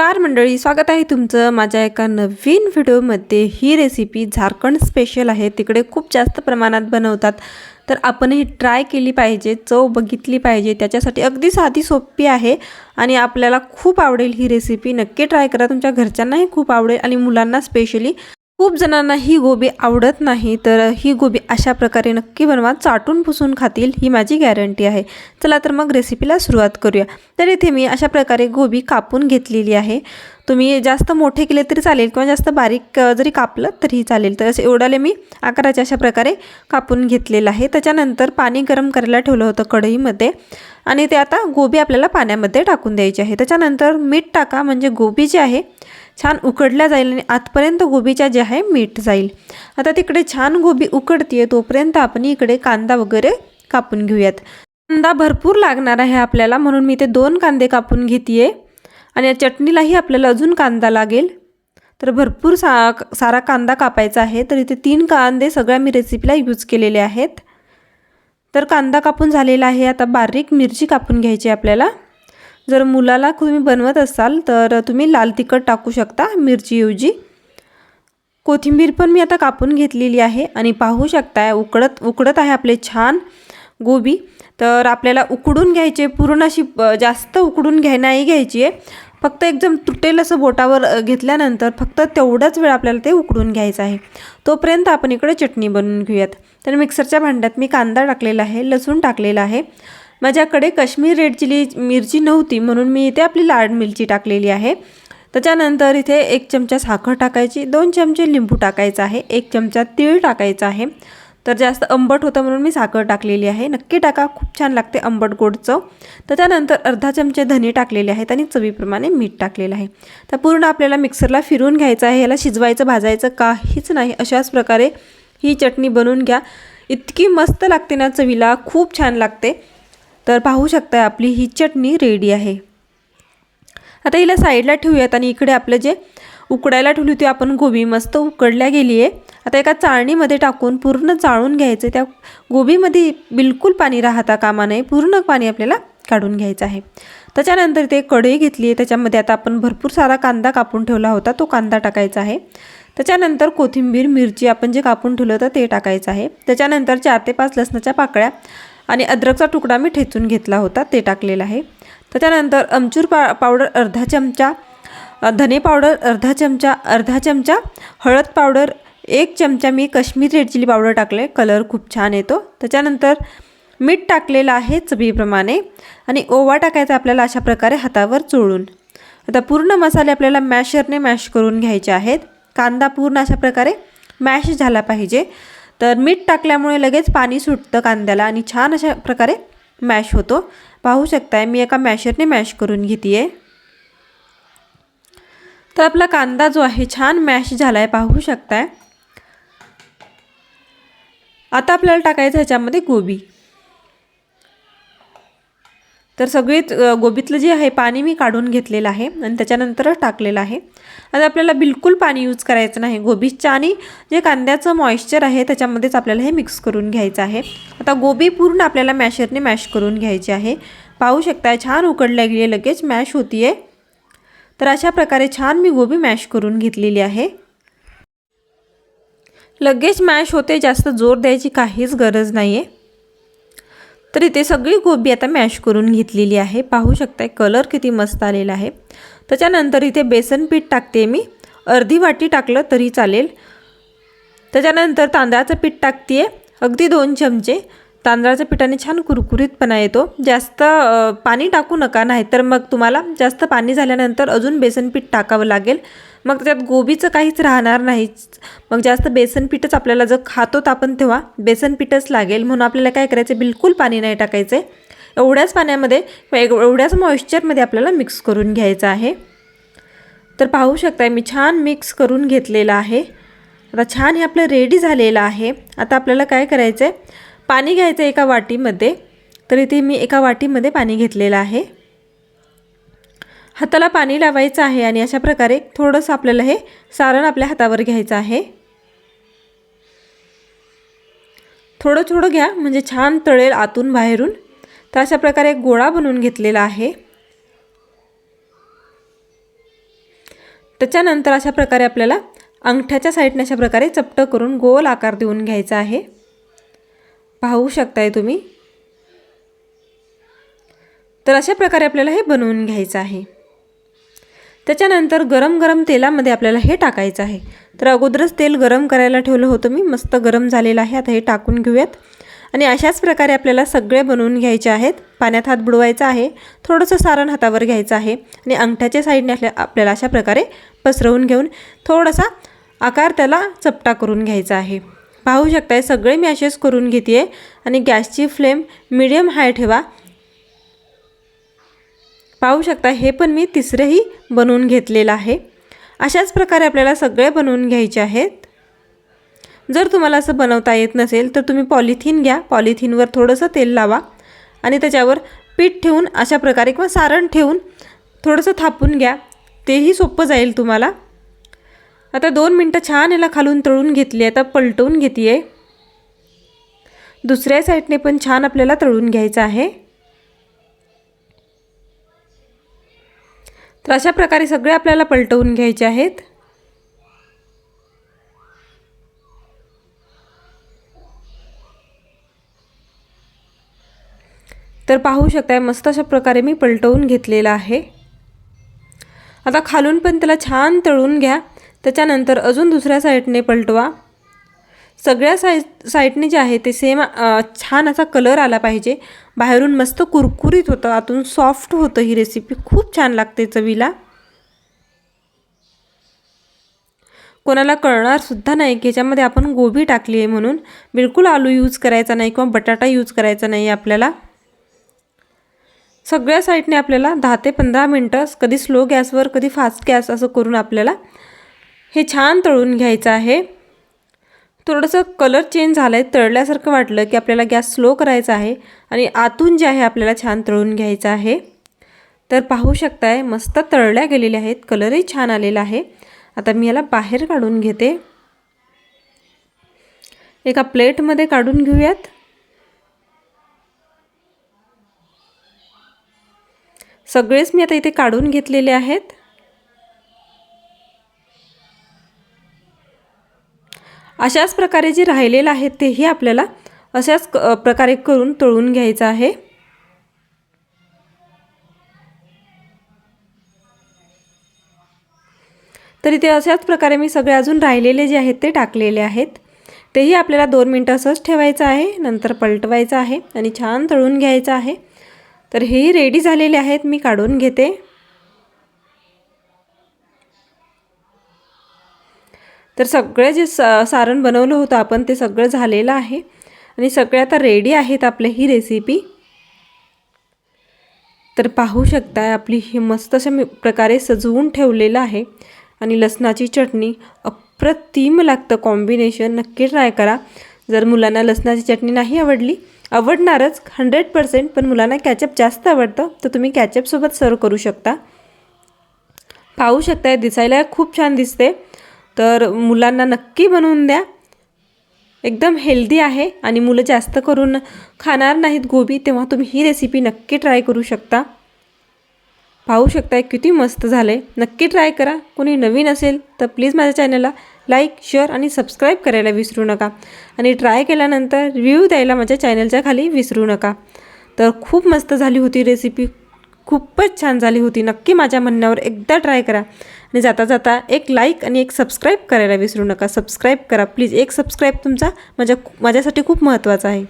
नमस्कार मंडळी स्वागत आहे तुमचं माझ्या एका नवीन व्हिडिओमध्ये. ही रेसिपी झारखंड स्पेशल आहे. तिकडे खूप जास्त प्रमाणात बनवतात. तर आपणही ट्राय केली पाहिजे चव बघितली पाहिजे. त्याच्यासाठी अगदी साधी सोपी आहे आणि आपल्याला खूप आवडेल ही रेसिपी नक्की ट्राय करा. तुमच्या घरच्यांनाही खूप आवडेल आणि मुलांना स्पेशली खूप जणांना ही गोबी आवडत नाही तर ही गोबी अशा प्रकारे नक्की बनवा. चाटून पुसून खातील ही माझी गॅरंटी आहे. चला तर मग रेसिपीला सुरुवात करूया. तर इथे मी अशा प्रकारे गोबी कापून घेतलेली आहे. तुम्ही जास्त मोठे केले तरी चालेल किंवा जास्त बारीक जरी कापलं तरीही चालेल. तर असे एवढाले मी आकाराच्या अशा प्रकारे कापून घेतलेलं आहे. त्याच्यानंतर पाणी गरम करायला ठेवलं होतं कढईमध्ये आणि ते आता गोबी आपल्याला पाण्यामध्ये टाकून द्यायची आहे. त्याच्यानंतर मीठ टाका म्हणजे गोबी जी आहे छान उकडल्या जाईल आणि आतपर्यंत गोबीच्या जे आहे मीठ जाईल. आता तिकडे छान गोबी उकडतीये तोपर्यंत आपण इकडे कांदा वगैरे कापून घेऊयात. कांदा भरपूर लागणार आहे आपल्याला म्हणून मी ते दोन कांदे कापून घेते आणि या चटणीलाही आपल्याला अजून कांदा लागेल. तर भरपूर सा सारा कांदा कापायचा आहे तर इथे तीन कांदे सगळ्या मी रेसिपीला यूज केलेले आहेत. तर कांदा कापून झालेला आहे आता बारीक मिरची कापून घ्यायची आहे आपल्याला. जर मुलाला तुम्ही बनवत असाल तर तुम्ही लाल तिखट टाकू शकता मिरचीऐवजी. कोथिंबीर पण मी आता कापून घेतलेली आहे आणि पाहू शकताय उकडत उकडत आहे आपले छान गोबी. तर आपल्याला उकडून घ्यायचे पूर्ण अशी जास्त उकडून घ्याय नाही घ्यायची आहे. फक्त एकदम तुटेल असं बोटावर घेतल्यानंतर फक्त तेवढाच वेळ आपल्याला ते उकडून घ्यायचं आहे. तोपर्यंत आपण इकडे चटणी बनवून घेऊयात. तर मिक्सरच्या भांड्यात मी कांदा टाकलेला आहे लसूण टाकलेला आहे. माझ्याकडे काश्मीर रेड चिली मिरची नव्हती म्हणून मी इथे आपली लाल मिरची टाकलेली आहे. त्याच्यानंतर इथे एक चमचा साखर टाकायची दोन चमचे लिंबू टाकायचा आहे एक चमचा तीळ टाकायचा आहे. तर जास्त आंबट होतं म्हणून मी साखर टाकलेली आहे. नक्की टाका खूप छान लागते आंबट गोड चव. अर्धा चमचे धने टाकलेले आहेत आणि चवीप्रमाणे मीठ टाकलेलं आहे. तर पूर्ण आपल्याला मिक्सरला फिरून घ्यायचं आहे याला शिजवायचं भाजायचं काहीच नाही. अशाच प्रकारे ही चटणी बनवून घ्या. इतकी मस्त लागते ना चवीला खूप छान लागते. तर पाहू शकता आपली ही चटणी रेडी आहे. आता हिला साईडला ठेवूयात आणि इकडे आपलं जे उकडायला ठेवली होती आपण गोबी मस्त उकडल्या गेली आहे आता एका चाळणीमध्ये टाकून पूर्ण चाळून घ्यायचं त्या गोबीमध्ये बिलकुल पाणी राहता कामा नये. पूर्ण पाणी आपल्याला काढून घ्यायचं आहे. त्याच्यानंतर ते कढई घेतली आहे त्याच्यामध्ये आता आपण भरपूर सारा कांदा कापून ठेवला होता. तो कांदा टाकायचा आहे. त्याच्यानंतर कोथिंबीर मिरची आपण जे कापून ठेवलं होतं ते टाकायचं आहे. त्याच्यानंतर चार ते पाच लसणाच्या पाकळ्या आणि अद्रकचा तुकडा मी ठेचून घेतला होता ते टाकलेला आहे. त्याच्यानंतर अमचूर पा पावडर अर्धा चमचा धने पावडर अर्धा चमचा अर्धा चमचा हळद पावडर एक चमचा मी कश्मीर रेड चिली पावडर टाकले कलर खूप छान येतो. त्याच्यानंतर मीठ टाकलेलं आहे चवीप्रमाणे आणि ओवा टाकायचा आपल्याला अशा प्रकारे हातावर चोळून. आता पूर्ण मसाले आपल्याला मॅशरने मॅश करून घ्यायचे आहेत. कांदा पूर्ण अशा प्रकारे मॅश झाला पाहिजे. तर मीठ टाकल्यामुळे लगेच पाणी सुटतं कांद्याला आणि छान अशा प्रकारे मॅश होतो. पाहू शकताय मी एका मॅशरने मॅश करून घेते आहे तर आपला कांदा जो आहे छान मॅश झाला आहे पाहू शकताय. आता आपल्याला टाकायचं ह्याच्यामध्ये गोबी. तर सगळेच गोबीतलं जे आहे पाणी मी काढून घेतलेलं आहे आणि त्याच्यानंतरच टाकलेलं आहे. आता आपल्याला बिलकुल पाणी यूज करायचं नाही. गोबीच्या आणि जे कांद्याचं मॉइश्चर आहे त्याच्यामध्येच आपल्याला हे मिक्स करून घ्यायचं आहे. आता गोबी पूर्ण आपल्याला मॅशरने मॅश करून घ्यायची आहे. पाहू शकता छान उकडल्या गेली लगेच मॅश होती आहे तर अशा प्रकारे छान मी गोबी मॅश करून घेतलेली आहे. लगेच मॅश होते जास्त जोर द्यायची काहीच गरज नाही आहे तर इथे सगळी गोबी आता मॅश करून घेतलेली आहे. पाहू शकताय कलर किती मस्त आलेला आहे. त्याच्यानंतर इथे बेसन पीठ टाकते मी. अर्धी वाटी टाकलं तरी चालेल. त्याच्यानंतर तांदळाचं पीठ टाकते अगदी दोन चमचे. तांदळाच्या पिठाने छान कुरकुरीतपणा येतो. जास्त पाणी टाकू नका नाहीतर मग तुम्हाला जास्त पाणी झाल्यानंतर अजून बेसन पीठ टाकावं लागेल. मग त्यात गोबीचं काहीच राहणार नाही. मग जास्त बेसन पीठच आपल्याला जर खातो आपण तेव्हा बेसन पीठच लागेल म्हणून आपल्याला काय करायचं? बिलकुल पाणी नाही टाकायचं. आहे एवढ्याच पाण्यामध्ये एवढ्याच मॉइश्चरमध्ये आपल्याला मिक्स करून घ्यायचं आहे. तर पाहू शकताय मी छान मिक्स करून घेतलेलं आहे. आता छान हे आपलं रेडी झालेलं आहे. आता आपल्याला काय करायचं आहे पाणी घ्यायचं एका वाटीमध्ये. तर इथे मी एका वाटीमध्ये पाणी घेतलेलं आहे. हाताला पाणी लावायचं आहे आणि अशा प्रकारे थोडंसं आपल्याला हे सारण आपल्या हातावर घ्यायचं आहे. थोडं थोडं घ्या म्हणजे छान तळेल आतून बाहेरून. तर अशा प्रकारे एक गोळा बनवून घेतलेला आहे. त्याच्यानंतर अशा प्रकारे आपल्याला अंगठ्याच्या साईडने अशा प्रकारे चपटं करून गोल आकार देऊन घ्यायचा आहे. पाहू शकताय तुम्ही? तर अशा प्रकारे आपल्याला हे बनवून घ्यायचं आहे. त्याच्यानंतर गरम गरम तेलामध्ये आपल्याला हे टाकायचं आहे. तर अगोदरच तेल गरम करायला ठेवलं होतं मी. मस्त गरम झालेलं आहे. आता हे टाकून घेऊयात. आणि अशाच प्रकारे आपल्याला सगळे बनवून घ्यायचे आहेत. पाण्यात हात बुडवायचा आहे. थोडंसं सारण हातावर घ्यायचं आहे. आणि अंगठ्याच्या साईडने आपल्या आपल्याला अशा प्रकारे पसरवून घेऊन थोडासा आकार त्याला चपटा करून घ्यायचा आहे. पाहू शकताय सगळे मी असेच करून घेते आहे आणि गॅसची फ्लेम मिडियम हाय ठेवा. पाहू शकता हे पण मी तिसरंही बनवून घेतलेलं आहे. अशाच प्रकारे आपल्याला सगळे बनवून घ्यायचे आहेत. जर तुम्हाला असं बनवता येत नसेल तर तुम्ही पॉलिथिन घ्या. पॉलिथिनवर थोडंसं तेल लावा आणि त्याच्यावर पीठ ठेवून अशा प्रकारे किंवा सारण ठेवून थोडंसं थापून घ्या. तेही सोपं जाईल तुम्हाला. आता दोन मिनटं छान याला खालून तळून घेतली आता पलटवून घेते आहे दुसऱ्या साईडने पण छान आपल्याला तळून घ्यायचं आहे. तर अशा प्रकारे सगळे आपल्याला पलटवून घ्यायचे आहेत. तर पाहू शकताय मस्त अशा प्रकारे मी पलटवून घेतलेला आहे. आता खालून पण त्याला छान तळून घ्या. त्याच्यानंतर अजून दुसऱ्या साईडने पलटवा. सगळ्या साई साईडने जे आहे ते सेम छान असा कलर आला पाहिजे. बाहेरून मस्त कुरकुरीत होतं आतून सॉफ्ट होतं ही रेसिपी खूप छान लागते चवीला. कोणाला कळणारसुद्धा नाही की याच्यामध्ये आपण गोबी टाकली आहे म्हणून. बिलकुल आलू यूज करायचा नाही किंवा बटाटा यूज करायचा नाही आपल्याला. सगळ्या साईडने आपल्याला दहा ते पंधरा मिनटं कधी स्लो गॅसवर कधी फास्ट गॅस असं करून आपल्याला हे छान तळून घ्यायचं आहे. थोडंसं कलर चेंज झालं आहे तळल्यासारखं वाटलं की आपल्याला गॅस स्लो करायचा आहे आणि आतून जे आहे आपल्याला छान तळून घ्यायचं आहे. तर पाहू शकताय मस्त तळल्या गेलेल्या आहेत कलरही छान आलेला आहे. आता मी याला बाहेर काढून घेते. एका प्लेटमध्ये काढून घेऊयात. सगळेच मी आता इथे काढून घेतलेले आहेत. अशाच प्रकारे जे राहिलेलं आहे तेही आपल्याला अशाच प्रकारे करून तळून घ्यायचं आहे. तर इथे अशाच प्रकारे मी सगळे अजून राहिलेले जे आहेत ते टाकलेले आहेत. तेही आपल्याला दोन मिनटं असंच ठेवायचं आहे नंतर पलटवायचं आहे आणि छान तळून घ्यायचं आहे. तर हेही रेडी झालेले आहेत मी काढून घेते. तर सगळे जे सा सारण बनवलं होतं आपण ते सगळं झालेलं आहे. आणि सगळे आता रेडी आहेत आपले ही रेसिपी तर पाहू शकताय आपली ही मस्त अशा प्रकारे सजवून ठेवलेलं आहे. आणि लसणाची चटणी अप्रतिम लागतं कॉम्बिनेशन नक्की ट्राय करा. जर मुलांना लसणाची चटणी नाही आवडली आवडणारच हंड्रेड पर्सेंट पण मुलांना कॅचअप जास्त आवडतं तर तुम्ही कॅचअपसोबत सर्व करू शकता. पाहू शकताय दिसायला खूप छान दिसते. तर मुलांना नक्की बनवून द्या. एकदम हेल्दी आहे आणि मुलं जास्त करून खाणार नाहीत गोबी तेव्हा तुम्ही ही रेसिपी नक्की ट्राय करू शकता. पाहू शकताय किती मस्त झालं आहे नक्की ट्राय करा. कोणी नवीन असेल तर प्लीज माझ्या चॅनलला लाईक शेअर आणि सबस्क्राईब करायला विसरू नका. आणि ट्राय केल्यानंतर रिव्ह्यू द्यायला माझ्या चॅनलच्या खाली विसरू नका. तर खूप मस्त झाली होती रेसिपी खूपच छान झाली होती. नक्की माझ्या म्हणण्यावर एकदा ट्राय करा. आणि जाता जाता एक लाईक आणि एक सबस्क्राईब करायला विसरू नका. सबस्क्राईब करा. प्लीज एक सबस्क्राईब तुमचा माझ्या माझ्यासाठी खूप महत्त्वाचा आहे.